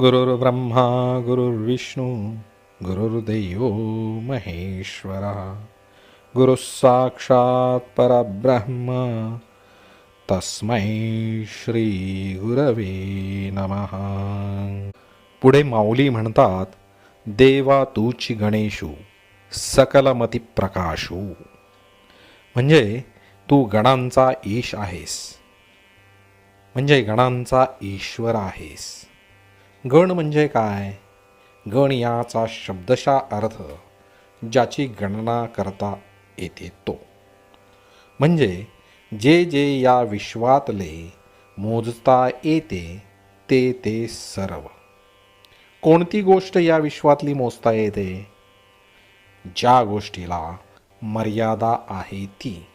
गुरुर्ब्रह्मा गुरुर्विष्णू गुरुर्देव महेश्वरा। गुरुः साक्षात् परब्रह्म। तस्मै श्री गुरवे नमः। पुढे माऊली म्हणतात देवा तूची गणेशू सकलमती प्रकाशू म्हणजे तू गणांचा ईश आहेस. म्हणजे गणांचा ईश्वर आहेस. गण म्हणजे काय? गण याचा शब्दशा अर्थ ज्याची गणना करता येते तो. म्हणजे जे जे या विश्वातले मोजता येते ते ते सर्व. कोणती गोष्ट या विश्वातली मोजता येते? ज्या गोष्टीला मर्यादा आहे ती.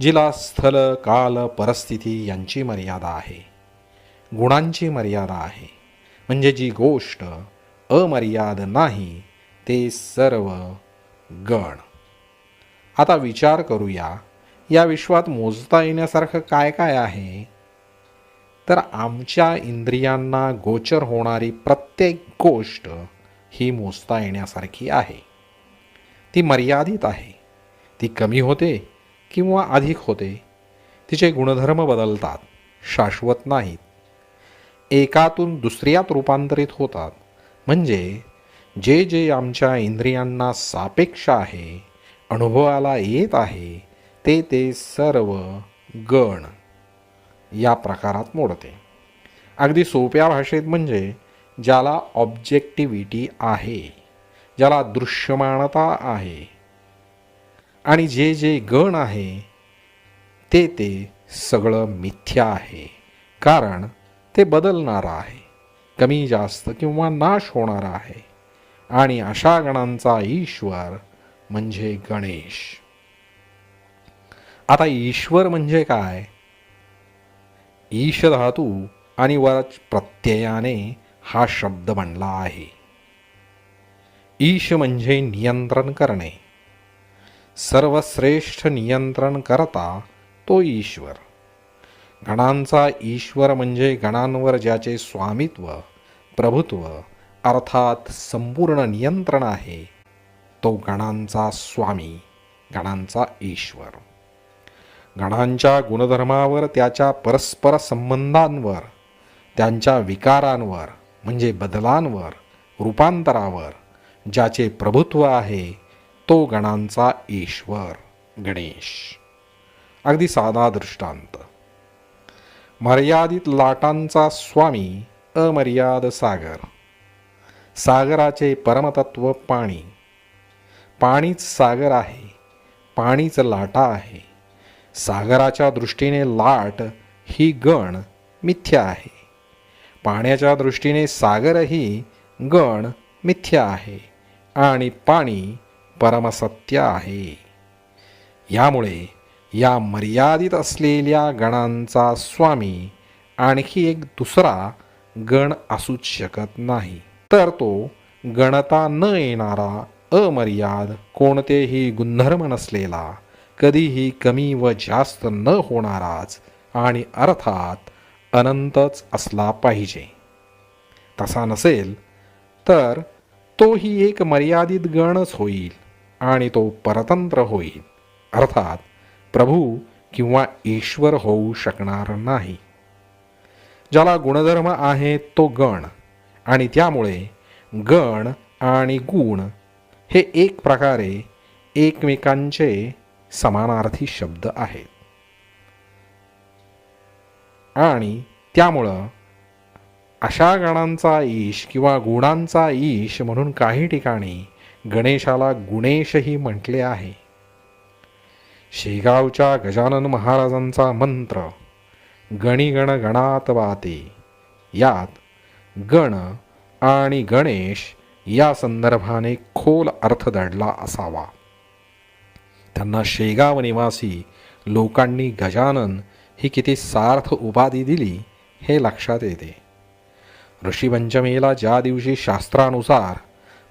जिला स्थल काल परिस्थिती यांची मर्यादा आहे. गुणांची मर्यादा आहे. म्हणजे जी गोष्ट अमर्याद नाही ते सर्व गण. आता विचार करूया या विश्वात मोजता येण्यासारखं काय काय आहे? तर आमच्या इंद्रियांना गोचर होणारी प्रत्येक गोष्ट ही मोजता येण्यासारखी आहे. ती मर्यादित आहे. ती कमी होते किंवा अधिक होते. तिचे गुणधर्म बदलतात शाश्वत नाहीत. एकातून दुसऱ्यात रूपांतरित होतात. म्हणजे जे जे आमच्या इंद्रियांना सापेक्ष आहे अनुभवाला येत आहे ते ते सर्व गण या प्रकारात मोडते. अगदी सोप्या भाषेत म्हणजे ज्याला ऑब्जेक्टिव्हिटी आहे ज्याला दृश्यमानता आहे आणि जे जे गण आहे ते ते सगळं मिथ्या आहे. कारण ते बदलणारं आहे. कमी जास्त किंवा नाश होणारा आहे. आणि अशा गणांचा ईश्वर म्हणजे गणेश. आता ईश्वर म्हणजे काय? ईश धातू आणि वरच प्रत्ययाने हा शब्द बनला आहे. ईश म्हणजे नियंत्रण करणे. सर्वश्रेष्ठ नियंत्रण करता तो ईश्वर. गणांचा ईश्वर म्हणजे गणांवर ज्याचे स्वामित्व प्रभुत्व अर्थात संपूर्ण नियंत्रण आहे तो गणांचा स्वामी गणांचा ईश्वर. गणांच्या गुणधर्मावर त्याच्या परस्पर संबंधांवर त्यांच्या विकारांवर म्हणजे बदलांवर रूपांतरावर ज्याचे प्रभुत्व आहे तो गणांचा ईश्वर गणेश. अगदी साधा दृष्टांत. मर्यादित लाटांचा स्वामी अमर्याद सागर. सागराचे परमतत्व पाणी. पाणीच सागर आहे पाणीच लाटा आहे. सागराच्या दृष्टीने लाट ही गण मिथ्या आहे. पाण्याच्या दृष्टीने सागरही गण मिथ्या आहे आणि पाणी परमसत्य आहे. यामुळे या मर्यादित असलेल्या गणांचा स्वामी आणखी एक दुसरा गण असूच शकत नाही. तर तो गणता न येणारा अमर्याद कोणतेही गुणधर्म नसलेला कधीही कमी व जास्त न होणाराच आणि अर्थात अनंतच असला पाहिजे. तसा नसेल तर तोही एक मर्यादित गणच होईल आणि तो परतंत्र होईल. अर्थात प्रभू किंवा ईश्वर होऊ शकणार नाही. ज्याला गुणधर्म आहे तो गण आणि त्यामुळे गण आणि गुण हे एक प्रकारे एकमेकांचे समानार्थी शब्द आहेत. आणि त्यामुळं अशा गणांचा ईश किंवा गुणांचा ईश म्हणून काही ठिकाणी गणेशाला गुणेशही म्हटले आहे. शेगावच्या गजानन महाराजांचा मंत्र गणिगण गणात वाते यात गण आणि गणेश या संदर्भाने खोल अर्थ दडला असावा. त्यांना शेगाव निवासी लोकांनी गजानन ही किती सार्थ उपाधी दिली हे लक्षात येते. ऋषीपंचमीला ज्या दिवशी शास्त्रानुसार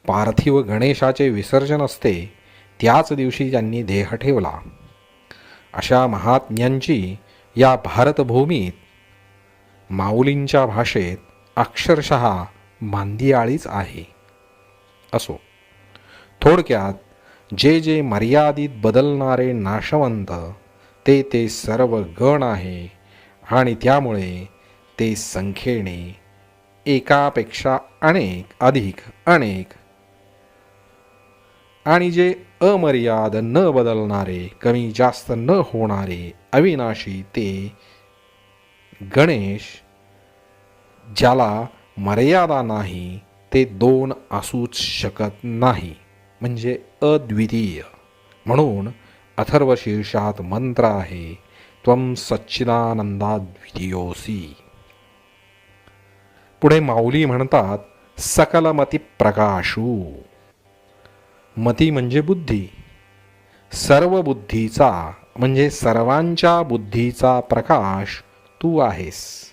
पार्थिव गणेशाचे विसर्जन असते त्याच दिवशी त्यांनी देह ठेवला. अशा महात्म्यांची या भारतभूमीत माऊलींच्या भाषेत अक्षरशः मांदियाळीच आहे. असो थोडक्यात जे जे मर्यादित बदलणारे नाशवंत ते ते सर्व गण आहे आणि त्यामुळे ते संख्येने एकापेक्षा अनेक अधिक अनेक आणि जे अमर्याद न बदलणारे कमी जास्त न होणारे अविनाशी ते गणेश ज्याला मर्यादा नाही ते दोन असूच शकत नाही म्हणजे अद्वितीय. म्हणून अथर्वशीर्षात मंत्र आहे त्वम सच्चिदानंदाद्वितीयोसी पुढे माऊली म्हणतात सकलमती प्रकाशू मती म्हणजे बुद्धी. सर्व बुद्धीचा म्हणजे सर्वांच्या बुद्धीचा प्रकाश तू आहेस.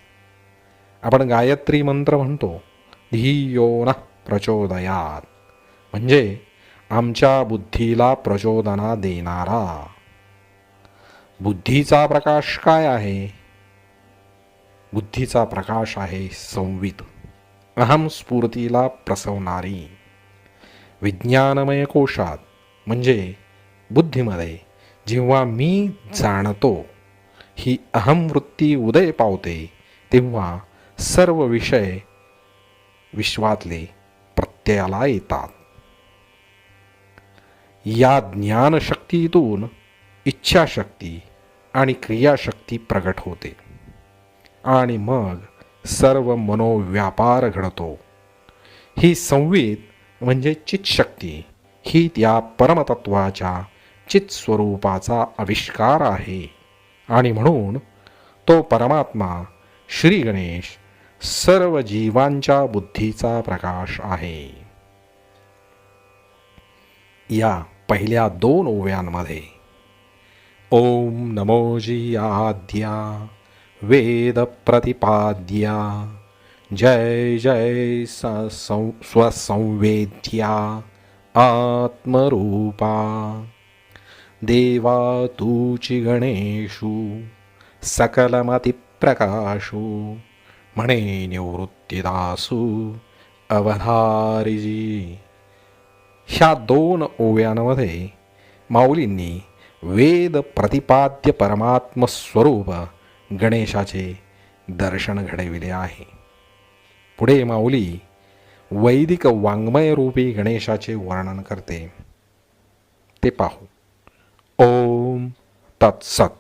आपण गायत्री मंत्र म्हणतो. धियो न प्रचोदयात. म्हणजे आमच्या बुद्धीला प्रचोदना देणारा. बुद्धीचा प्रकाश काय आहे? बुद्धीचा प्रकाश आहे संवित. अहम स्फूर्तीला प्रसवणारी. विज्ञानमय कोशात म्हणजे बुद्धीमध्ये जेव्हा मी जाणतो ही अहमवृत्ती उदय पावते तेव्हा सर्व विषय विश्वातले प्रत्ययाला येतात. या ज्ञानशक्तीतून इच्छाशक्ती आणि क्रियाशक्ती प्रगट होते. आणि मग सर्व मनोव्यापार घडतो. ही संवित म्हणजे चितशक्ती ही त्या परमतत्वाच्या चितस्वरूपाचा आविष्कार आहे. आणि म्हणून तो परमात्मा श्री गणेश सर्व जीवांच्या बुद्धीचा प्रकाश आहे. या पहिल्या दोन ओव्यांमध्ये ओम नमोजी आद्या वेद प्रतिपाद्या जय जय स सं स्वसंवेद्या आत्मरूपा। देवा तूची गणेशू सकलमतिप्रकाशू म्हणे निवृत्तीदासू अवधारीजी। ह्या दोन ओव्यांमध्ये माऊलींनी वेद प्रतिपाद्य परमात्म स्वरूप गणेशाचे दर्शन घडविले आहे. पुढे माऊली वैदिक वाङ्मयरूपी गणेशाचे वर्णन करते. ते पाहू. ओम तत्सत.